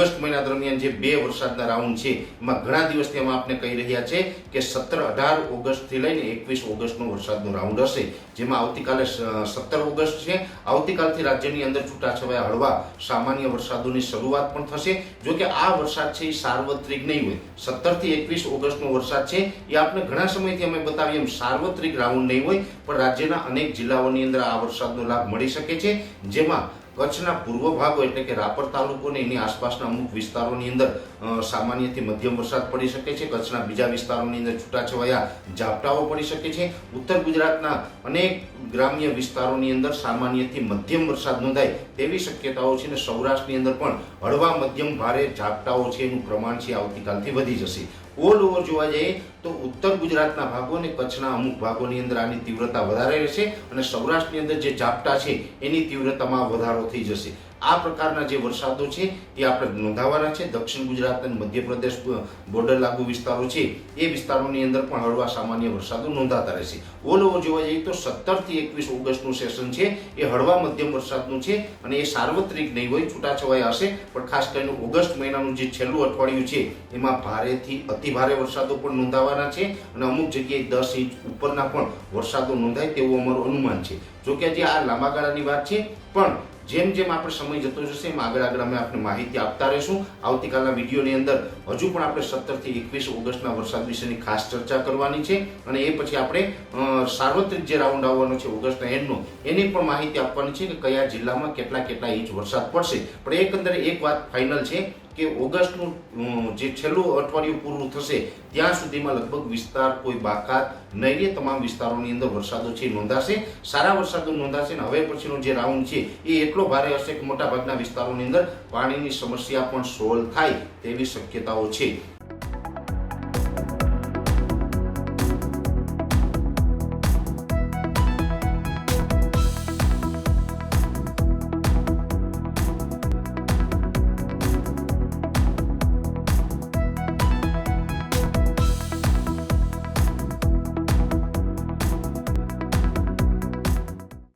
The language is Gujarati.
ઓગસ્ટ મહિના દરમિયાન જે બે વરસાદના રાઉન્ડ છે, એમાં ઘણા દિવસથી અમે આપને કહી રહ્યા છે કે સત્તર અઢાર ઓગસ્ટથી લઈને એકવીસ ઓગસ્ટનો વરસાદનો રાઉન્ડ હશે, જેમાં આવતીકાલે સત્તર ઓગસ્ટ છે. આવતીકાલથી રાજ્યની અંદર છૂટાછવાયા હળવા સામાન્ય વરસાદોની શરૂઆત પણ થશે. જો કે આ વરસાદ છે એ સાર્વત્રિક નહીં હોય. સત્તરથી એકવીસ ઓગસ્ટનો વરસાદ છે એ આપણે ઘણા સમયથી અમે બતાવીએ એમ સાર્વત્રિક રાઉન્ડ નહીં હોય, પણ રાજ્યના અનેક જિલ્લાઓની અંદર આ વરસાદનો લાભ મળી શકે છે, જેમાં કચ્છના પૂર્વ ભાગો એટલે કે રાપર તાલુકો ને એની આસપાસના અમુક વિસ્તારોની અંદર સામાન્યથી મધ્યમ વરસાદ પડી શકે છે. કચ્છના બીજા વિસ્તારોની અંદર છૂટાછવાયા ઝાપટાઓ પડી શકે છે. ઉત્તર ગુજરાતના અનેક ગ્રામ્ય વિસ્તારોની અંદર સામાન્યથી મધ્યમ વરસાદ નોંધાય તેવી શક્યતાઓ છે અને સૌરાષ્ટ્રની અંદર પણ હળવા મધ્યમ ભારે ઝાપટાઓ છે એનું પ્રમાણ છે આવતીકાલથી વધી જશે. ઓલ ઓવર જોવા જઈએ તો ઉત્તર ગુજરાતના ભાગો અને કચ્છના અમુક ભાગોની અંદર આની તીવ્રતા વધારે રહેશે અને સૌરાષ્ટ્રની અંદર જે ઝાપટા છે એની તીવ્રતામાં વધારો થઈ જશે. આ પ્રકારના જે વરસાદો છે એ આપણે નોંધાવાના છે. દક્ષિણ ગુજરાત અને મધ્યપ્રદેશ બોર્ડર લાગુ વિસ્તારો છે, એ વિસ્તારોની અંદર પણ હળવા સામાન્ય વરસાદો નોંધાતા રહેશે. ઓલ ઓવર જોવા જઈએ તો સત્તરથી એકવીસ ઓગસ્ટનું સેશન છે. એ હળવા મધ્યમ વરસાદનું છે અને એ સાર્વત્રિક નહીં હોય, છૂટાછવાયા હશે. પણ ખાસ કરીને ઓગસ્ટ મહિનાનું જે છેલ્લું અઠવાડિયું છે, એમાં ભારેથી અતિ ભારે વરસાદો પણ નોંધાવાના છે અને અમુક જગ્યાએ દસ ઇંચ ઉપરના પણ વરસાદો નોંધાય તેવું અમારું અનુમાન છે. જોકે જે આ લાંબા ગાળાની વાત છે, પણ જેમ જેમ આપણે સમય જતો જશે, એમ આગળ આગળ અમે આપણે માહિતી આપતા રહીશું. આવતીકાલના વિડીયોની અંદર હજુ પણ આપણે સત્તરથી એકવીસ ઓગસ્ટના વરસાદ વિશેની ખાસ ચર્ચા કરવાની છે અને એ પછી આપણે સાર્વત્રિક જે રાઉન્ડ આવવાનો છે ઓગસ્ટના એન્ડનો એની પણ માહિતી આપવાની છે કે કયા જિલ્લામાં કેટલા કેટલા ઇંચ વરસાદ પડશે. પણ એકંદરે એક વાત ફાઇનલ છે કે ઓગસ્ટનું જે છેલ્લું અઠવાડિયું પૂરું થશે, ત્યાં સુધીમાં લગભગ વિસ્તાર કોઈ બાકાત નહીં રહે. તમામ વિસ્તારોની અંદર વરસાદો છે નોંધાશે. સારા વરસાદો નોંધાશે અને હવે પછીનો જે રાઉન્ડ છે એ એટલો ભારે હશે કે મોટાભાગના વિસ્તારોની અંદર પાણીની સમસ્યા પણ સોલ્વ થાય તેવી શક્યતાઓ છે.